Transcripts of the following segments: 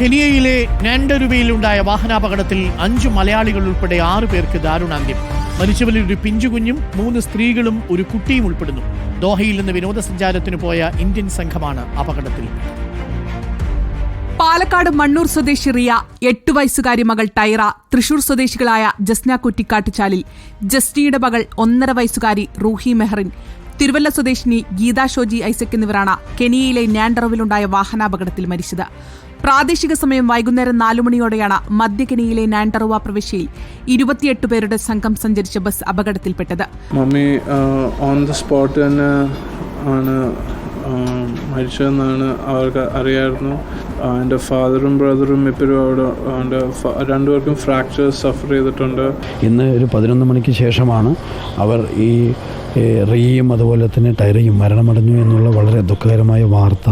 കെനിയയിലെ നാൻഡരുവയിലുണ്ടായ വാഹനാപകടത്തിൽ അഞ്ചു മലയാളികൾ ഉൾപ്പെടെ ആറു പേർക്ക് ദാരുണാന്ത്യം. മരിച്ചവരിൽ ഒരു പിഞ്ചുകുഞ്ഞും മൂന്ന് സ്ത്രീകളും ഒരു കുട്ടിയും ഉൾപ്പെടുന്നു. ദോഹയിൽ നിന്ന് വിനോദസഞ്ചാരത്തിന് പോയ ഇന്ത്യൻ സംഘമാണ് അപകടത്തിൽ. പാലക്കാട് മണ്ണൂർ സ്വദേശി റിയ എട്ടു വയസ്സുകാരി മകൾ ടൈറ തൃശൂർ സ്വദേശികളായ ജസ്ന കുറ്റിക്കാട്ടുചാലിൽ. ജസ്റ്റിയുടെ മകൾ ഒന്നര വയസ്സുകാരി റൂഹി മെഹറിൻ തിരുവല്ല സ്വദേശിനി ഗീതാ ഷോജി ഐസക് എന്നിവരാണ് കെനിയയിലെ നാൻഡറോവിലുണ്ടായ വാഹനാപകടത്തിൽ മരിച്ചത്. പ്രാദേശിക സമയം വൈകുന്നേരം നാലു മണിയോടെയാണ് മധ്യ കെനിയയിലെ നാൻഡറുവ പ്രവിശ്യയിൽ ഇരുപത്തിയെട്ട് പേരുടെ സംഘം സഞ്ചരിച്ച ബസ് അപകടത്തിൽപ്പെട്ടത്. മമ്മി ഓൺ ദ സ്പോട്ട് തന്നെ ആണ് മരിച്ചതെന്നാണ് അവർക്ക് അറിയായിരുന്നു. എന്റെ ഫാദറും ബ്രദറും ഇപ്പോഴും അവിടെ എന്റെ രണ്ടുപേർക്കും ഫ്രാക്ചേഴ്സ് സഫർ ചെയ്തിട്ടുണ്ട്. ഇന്ന് ഒരു പതിനൊന്ന് മണിക്ക് ശേഷമാണ് അവർ ഈ ഏ, റിയയും അതുപോലെ തന്നെ ടൈറയും മരണമടഞ്ഞു എന്നുള്ള വളരെ ദുഃഖകരമായ വാർത്ത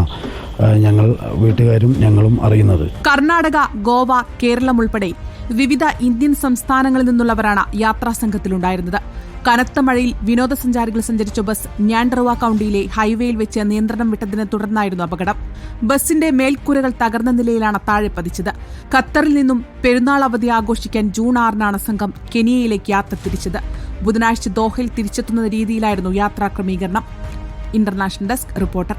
ഞങ്ങൾ വീട്ടുകാരും ഞങ്ങളും അറിയുന്നത്. കർണാടക ഗോവ കേരളം ഉൾപ്പെടെ വിവിധ ഇന്ത്യൻ സംസ്ഥാനങ്ങളിൽ നിന്നുള്ളവരാണ് യാത്രാ സംഘത്തിലുണ്ടായിരുന്നത്. കനത്ത മഴയിൽ വിനോദസഞ്ചാരികൾ സഞ്ചരിച്ച ബസ് ഞാൻഡ്രവ കൌണ്ടിയിലെ ഹൈവേയിൽ വെച്ച് നിയന്ത്രണം വിട്ടതിനെ തുടർന്നായിരുന്നു അപകടം. ബസിന്റെ മേൽക്കൂരകൾ തകർന്ന നിലയിലാണ് താഴെ പതിച്ചത്. ഖത്തറിൽ നിന്നും പെരുന്നാൾ അവധി ആഘോഷിക്കാൻ ജൂൺ ആറിനാണ് സംഘം കെനിയയിലേക്ക് യാത്ര തിരിച്ചത്. ബുധനാഴ്ച ദോഹയിൽ തിരിച്ചെത്തുന്ന രീതിയിലായിരുന്നു യാത്രാ ക്രമീകരണം ഇന്റർനാഷണൽ ഡെസ്ക് റിപ്പോർട്ടർ.